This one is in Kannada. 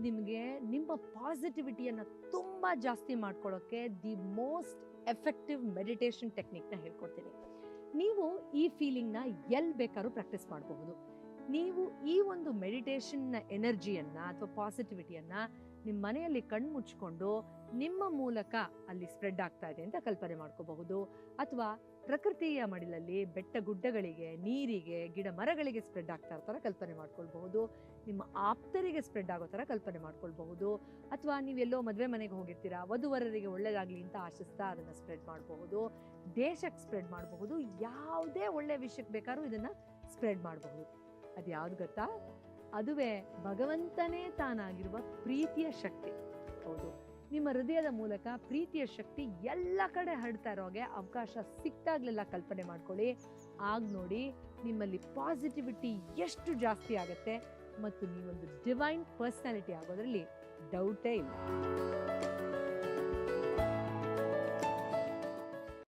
ನಿಮಗೆ ನಿಮ್ಮ ಪಾಸಿಟಿವಿಟಿಯನ್ನು ತುಂಬ ಜಾಸ್ತಿ ಮಾಡ್ಕೊಳ್ಳೋಕ್ಕೆ ದಿ ಮೋಸ್ಟ್ ಎಫೆಕ್ಟಿವ್ ಮೆಡಿಟೇಷನ್ ಟೆಕ್ನಿಕ್ನ ಹೇಳ್ಕೊಡ್ತೀನಿ. ನೀವು ಈ ಫೀಲಿಂಗ್ನ ಎಲ್ಲಿ ಬೇಕಾದ್ರೂ ಪ್ರಾಕ್ಟೀಸ್ ಮಾಡಬಹುದು ನೀವು ಈ ಒಂದು ಮೆಡಿಟೇಷನ್ನ ಎನರ್ಜಿಯನ್ನ ಅಥವಾ ಪಾಸಿಟಿವಿಟಿಯನ್ನ ನಿಮ್ಮ ಮನೆಯಲ್ಲಿ ಕಣ್ಣು ಮುಚ್ಕೊಂಡು ನಿಮ್ಮ ಮೂಲಕ ಅಲ್ಲಿ ಸ್ಪ್ರೆಡ್ ಆಗ್ತಾ ಇದೆ ಅಂತ ಕಲ್ಪನೆ ಮಾಡ್ಕೋಬಹುದು. ಅಥವಾ ಪ್ರಕೃತಿಯ ಮಡಿಲಲ್ಲಿ ಬೆಟ್ಟ ಗುಡ್ಡಗಳಿಗೆ, ನೀರಿಗೆ, ಗಿಡ ಮರಗಳಿಗೆ ಸ್ಪ್ರೆಡ್ ಆಗ್ತಾ ಇರೋ ಥರ ಕಲ್ಪನೆ ಮಾಡ್ಕೊಳ್ಬಹುದು. ನಿಮ್ಮ ಆಪ್ತರಿಗೆ ಸ್ಪ್ರೆಡ್ ಆಗೋ ಥರ ಕಲ್ಪನೆ ಮಾಡ್ಕೊಳ್ಬಹುದು. ಅಥವಾ ನೀವೆಲ್ಲೋ ಮದುವೆ ಮನೆಗೆ ಹೋಗಿರ್ತೀರಾ, ವಧುವರರಿಗೆ ಒಳ್ಳೇದಾಗಲಿ ಅಂತ ಆಶಿಸ್ತಾ ಅದನ್ನು ಸ್ಪ್ರೆಡ್ ಮಾಡಬಹುದು. ದೇಶಕ್ಕೆ ಸ್ಪ್ರೆಡ್ ಮಾಡಬಹುದು. ಯಾವುದೇ ಒಳ್ಳೆ ವಿಷಯಕ್ಕೆ ಬೇಕಾದ್ರೂ ಇದನ್ನು ಸ್ಪ್ರೆಡ್ ಮಾಡಬಹುದು. ಅದು ಯಾವ್ದು ಗೊತ್ತಾ? ಅದುವೇ ಭಗವಂತನೇ ತಾನಾಗಿರುವ ಪ್ರೀತಿಯ ಶಕ್ತಿ. ಹೌದು. ನಿಮ್ಮ ಹೃದಯದ ಮೂಲಕ ಪ್ರೀತಿಯ ಶಕ್ತಿ ಎಲ್ಲ ಕಡೆ ಹರಡ್ತಾ ಇರೋಗೆ ಅವಕಾಶ ಸಿಕ್ತಾಗ್ಲೆಲ್ಲ ಕಲ್ಪನೆ ಮಾಡ್ಕೊಳ್ಳಿ. ಆಗ ನೋಡಿ ನಿಮ್ಮಲ್ಲಿ ಪಾಸಿಟಿವಿಟಿ ಎಷ್ಟು ಜಾಸ್ತಿ ಆಗತ್ತೆ ಮತ್ತು ನೀವೊಂದು ಡಿವೈನ್ ಪರ್ಸನಾಲಿಟಿ ಆಗೋದ್ರಲ್ಲಿ ಡೌಟೇ ಇಲ್ಲ.